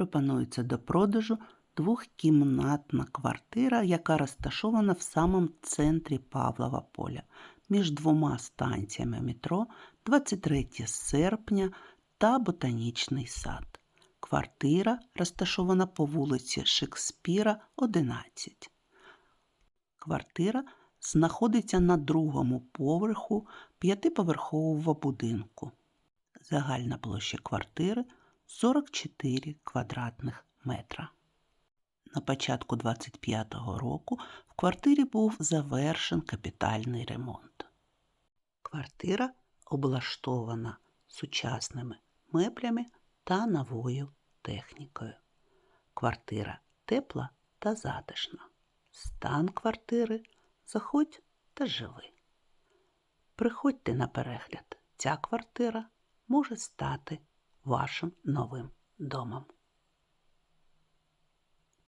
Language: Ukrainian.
пропонується до продажу двохкімнатна квартира, яка розташована в самому центрі Павлова поля між двома станціями метро 23 серпня та Ботанічний сад. Квартира розташована по вулиці Шекспіра, 11. Квартира знаходиться на другому поверху п'ятиповерхового будинку. Загальна площа квартири 44 квадратних метра. На початку 25-го року в квартирі був завершен капітальний ремонт. Квартира облаштована сучасними меблями та новою технікою. Квартира тепла та затишна. Стан квартири заходь та живи. Приходьте на перегляд. Ця квартира може стати вашим новим домом.